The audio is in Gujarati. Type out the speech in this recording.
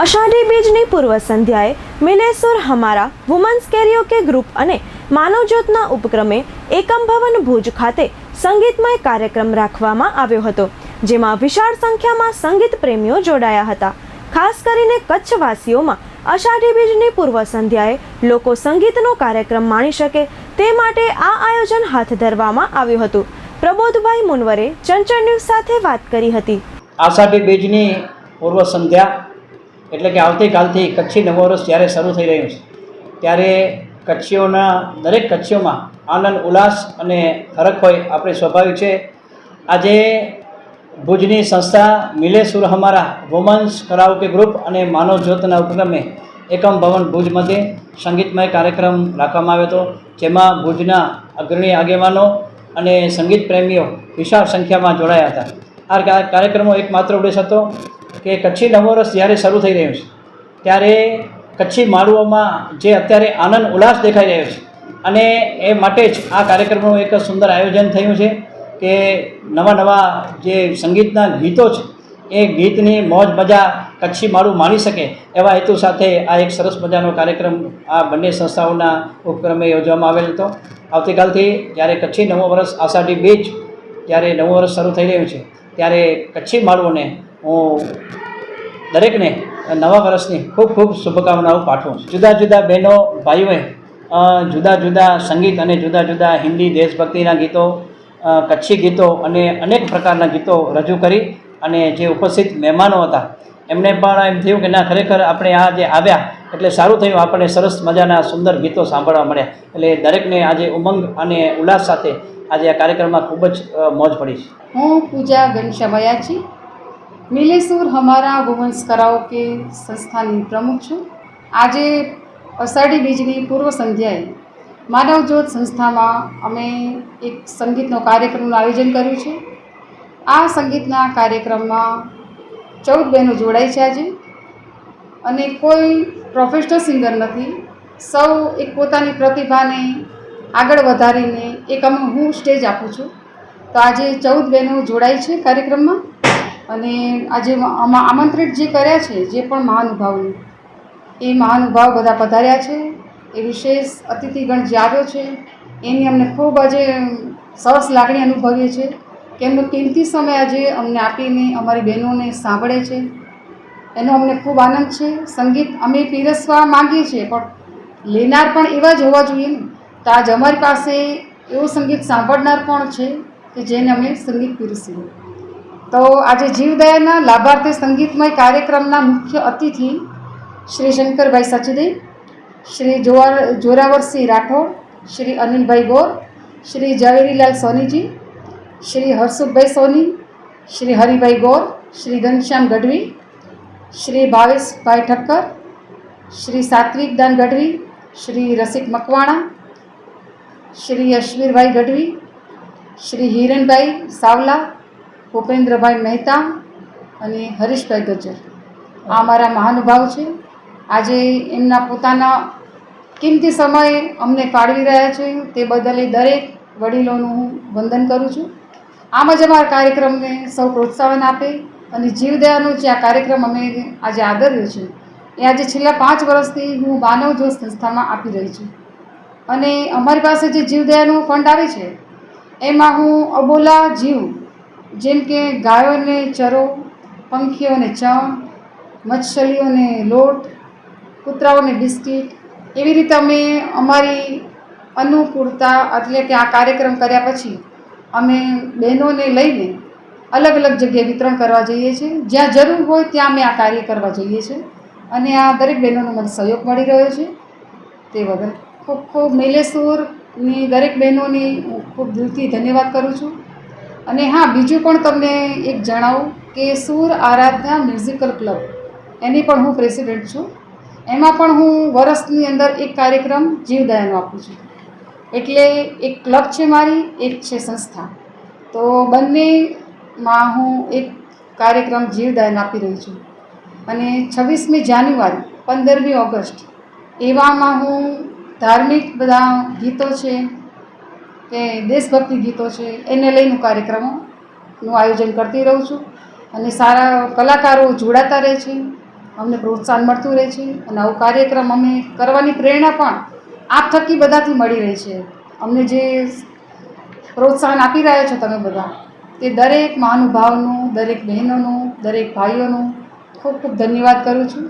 અષાઢી બીજની પૂર્વ સંધ્યાએ મિલેસુર હમારા વુમન્સ કેરિયોકે ગ્રુપ અને માનવજ્યોતના ઉપક્રમે એકમ ભવન ભુજ ખાતે સંગીતમય કાર્યક્રમ રાખવામાં આવ્યો હતો, જેમાં વિશાળ સંખ્યામાં સંગીત પ્રેમીઓ જોડાયા હતા. ખાસ કરીને કચ્છવાસીઓમાં અષાઢી બીજની પૂર્વ સંધ્યાએ લોકો સંગીતનો કાર્યક્રમ માણી શકે તે માટે આ આયોજન હાથ ધરવામાં આવ્યું હતું. પ્રબોધભાઈ મુનવરે ચંચળ ન્યૂઝ સાથે વાત કરી હતી. આષાઢી બીજની પૂર્વ સંધ્યા એટલે કે આવતીકાલથી કચ્છી નવું વર્ષ જ્યારે શરૂ થઈ રહ્યું છે, ત્યારે કચ્છીઓના દરેક કચ્છીઓમાં આનંદ, ઉલ્લાસ અને હરખ હોય આપણે સ્વાભાવિક છે. આજે ભુજની સંસ્થા મિલે સુર હમારા વુમન્સ કરાઓકે ગ્રુપ અને માનવ જ્યોતના ઉપક્રમે એકમ ભવન ભુજ મધ્યે સંગીતમય કાર્યક્રમ રાખવામાં આવ્યો હતો. જેમાં ભુજના અગ્રણી આગેવાનો અને સંગીત પ્રેમીઓ વિશાળ સંખ્યામાં જોડાયા હતા. આ કાર્યક્રમો કાર્યક્રમનો એકમાત્ર ઉદ્દેશ હતો કે કચ્છી નવો વર્ષ જ્યારે શરૂ થઈ રહ્યું છે, ત્યારે કચ્છી માળુઓમાં જે અત્યારે આનંદ ઉલ્લાસ દેખાઈ રહ્યો છે. અને એ માટે જ આ કાર્યક્રમનું એક સુંદર આયોજન થયું છે કે નવા નવા જે સંગીતના ગીતો છે, એ ગીતની મોજ મજા કચ્છી માળું માણી શકે એવા હેતુ સાથે આ એક સરસ મજાનો કાર્યક્રમ આ બંને સંસ્થાઓના ઉપક્રમે યોજવામાં આવેલ હતો. આવતીકાલથી જ્યારે કચ્છી નવો વર્ષ આષાઢી બીજ જ્યારે નવું વર્ષ શરૂ થઈ રહ્યું છે, ત્યારે કચ્છી માળુઓને હું દરેકને નવા વર્ષની ખૂબ ખૂબ શુભકામનાઓ પાઠવું જુદા જુદા બહેનો, ભાઈઓએ જુદા જુદા સંગીત અને જુદા જુદા હિન્દી દેશભક્તિના ગીતો કચ્છી ગીતો અને અનેક પ્રકારના ગીતો રજૂ કરી અને જે ઉપસ્થિત મહેમાનો હતા, એમને પણ એમ થયું કે ના, ખરેખર આપણે આ જે આવ્યા, એટલે સારું થયું, આપણને સરસ મજાના સુંદર ગીતો સાંભળવા મળ્યા. એટલે દરેકને આજે ઉમંગ અને ઉલ્લાસ સાથે આજે આ કાર્યક્રમમાં ખૂબ જ મોજ પડી છે. હું પૂજા ઘનશ્યામયાજી મિલેસુર હમારા વુમન્સ કરાઓકે સંસ્થાની પ્રમુખ છું. આજે અષાઢી બીજની પૂર્વ સંધ્યાએ માનવજ્યોત સંસ્થામાં અમે એક સંગીતનો કાર્યક્રમનું આયોજન કર્યું છે. આ સંગીતના કાર્યક્રમમાં ચૌદ બહેનો જોડાય છે આજે. અને કોઈ પ્રોફેશનલ સિંગર નથી. સૌ એક પોતાની પ્રતિભાને આગળ વધારીને એક અમે હું સ્ટેજ આપું છું. તો આજે ચૌદ બહેનો જોડાય છે કાર્યક્રમમાં. અને આજે આમાં આમંત્રિત જે કર્યા છે, જે પણ મહાનુભાવો એ મહાનુભાવ બધા પધાર્યા છે, એ વિશેષ અતિથિગણ જે આવ્યો છે, એની અમને ખૂબ આજે સરસ લાગણી અનુભવીએ છીએ કે એમનો કિંમતી સમય આજે અમને આપીને અમારી બહેનોને સાંભળે છે. એનો અમને ખૂબ આનંદ છે. સંગીત અમે પીરસવા માગીએ છીએ, પણ લેનાર પણ એવા જ હોવા જોઈએ ને, તો આજ અમારી પાસે એવું સંગીત સાંભળનાર પણ છે કે જેને અમે સંગીત પીરસીએ. તો આજે જીવદયાના લાભાર્થી સંગીતમય કાર્યક્રમના મુખ્ય અતિથિ શ્રી શંકરભાઈ સચદેવ શ્રી જોવાર, જોરાવરસિંહ રાઠોડ, શ્રી અનિલભાઈ ગોર, શ્રી ઝવેરીલાલ સોનીજી, શ્રી હર્ષુભાઈ સોની, શ્રી હરિભાઈ ગોર, શ્રી ઘનશ્યામ ગઢવી, શ્રી ભાવેશભાઈ ઠક્કર, શ્રી સાત્વિક દાન ગઢવી, શ્રી રસિક મકવાણા, શ્રી અશ્વિરભાઈ ગઢવી, શ્રી હિરણભાઈ સાવલા ભૂપેન્દ્રભાઈ મહેતા અને હરીશભાઈ ગજ્જર આ મારા મહાનુભાવ છે. આજે એમના પોતાના કિંમતી સમય અમને ફાળવી રહ્યા છે. તે બદલે દરેક વડીલોનું હું વંદન કરું છું. આમ જ અમારા કાર્યક્રમને સૌ પ્રોત્સાહન આપે અને જીવદયાનો જે આ કાર્યક્રમ અમે આજે આદર્યો છે, એ આજે છેલ્લા પાંચ વર્ષથી હું માનવ જ્યોત સંસ્થામાં આપી રહી છું. અને અમારી પાસે જે જીવદયાનું ફંડ આવે છે, એમાં હું અબોલા જીવ જેમ કે ગાયોને ચરો, પંખીઓને ચણ મચ્છલીઓને લોટ, કૂતરાઓને બિસ્કિટ, એવી રીતે અમે અમારી અનુકૂળતા એટલે કે આ કાર્યક્રમ કર્યા પછી અમે બહેનોને લઈને અલગ અલગ જગ્યાએ વિતરણ કરવા જઈએ છીએ. જ્યાં જરૂર હોય ત્યાં અમે આ કાર્ય કરવા જઈએ છીએ. અને આ દરેક બહેનોનો મને સહયોગ મળી રહ્યો છે. તે વગર ખૂબ ખૂબ મેલેસુરની દરેક બહેનોની હું ખૂબ દિલથી ધન્યવાદ કરું છું. અને હા, બીજું પણ તમને એક જણાવું કે સુર આરાધના મ્યુઝિકલ ક્લબ, એની પણ હું પ્રેસિડેન્ટ છું. એમાં પણ હું વર્ષની અંદર એક કાર્યક્રમ જીવદયાનો આપું છું. એટલે એક ક્લબ છે મારી, એક છે સંસ્થા. તો બંનેમાં હું એક કાર્યક્રમ જીવદાન આપી રહી છું. અને છવ્વીસમી જાન્યુઆરી, પંદરમી ઓગસ્ટ, એવામાં હું ધાર્મિક બધા ગીતો છે કે દેશભક્તિ ગીતો છે, એને લઈને કાર્યક્રમોનું આયોજન કરતી રહું છું. અને સારા કલાકારો જોડાતા રહે છે, અમને પ્રોત્સાહન મળતું રહે છે અને આવું કાર્યક્રમ અમે કરવાની પ્રેરણા પણ આપ થકી બધાથી મળી રહી છે. અમને જે પ્રોત્સાહન આપી રહ્યા છો તમે બધા, તે દરેક મહાનુભાવનું, દરેક બહેનોનું, દરેક ભાઈઓનું ખૂબ ખૂબ ધન્યવાદ કરું છું.